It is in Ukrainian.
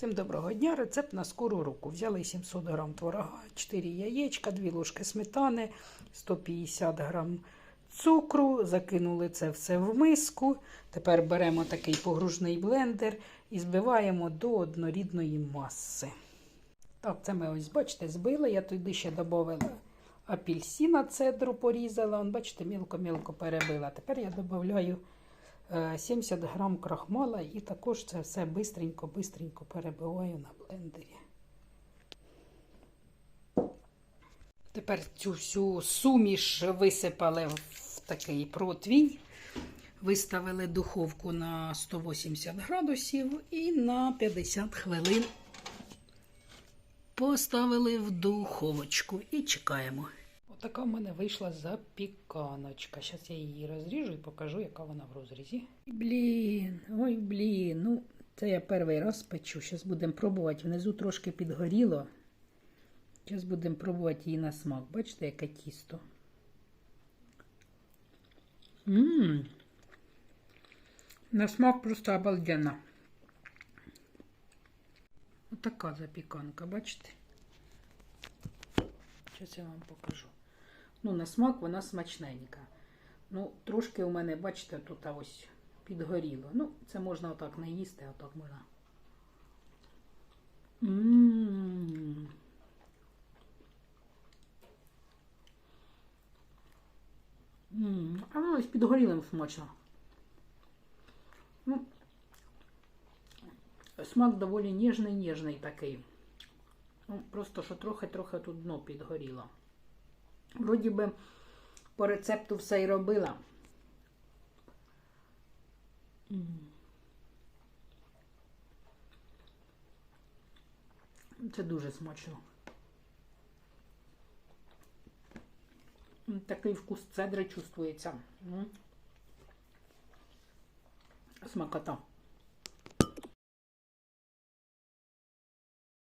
Всім доброго дня. Рецепт на скору руку. Взяли 700 грам творога, 4 яєчка, 2 ложки сметани, 150 грам цукру. Закинули це все в миску. Тепер беремо такий погружний блендер і збиваємо до однорідної маси. Так, це ми ось, бачите, збили. Я туди ще додала апельсина, цедру порізала. Он, бачите, мілко-мілко перебила. Тепер я додаю 70 грам крахмала і також це все бистренько-бистренько перебиваю на блендері. Тепер цю всю суміш висипали в такий противінь, виставили духовку на 180 градусів і на 50 хвилин поставили в духовочку і чекаємо. Отака в мене вийшла запіканочка. Зараз я її розріжу і покажу, яка вона в розрізі. Блін, ой, блін. Ну, це я перший раз печу. Зараз будемо пробувати. Внизу трошки підгоріло. Зараз будемо пробувати її на смак. Бачите, яке тісто. Ммм. На смак просто обалденно. Отака запіканка, бачите? Зараз я вам покажу. Ну, на смак вона смачненька. Ну, трошки у мене, бачите, тут ось підгоріло. Ну, це можна отак не їсти, а так можна. Ммм. Ммм, а воно ось підгорілим смачно. Ну, смак доволі ніжний, ніжний такий. Ну, просто що трохи-трохи тут дно підгоріло. Вроді би по рецепту все і робила. Це дуже смачно. Такий вкус цедри чувствується. Смакота.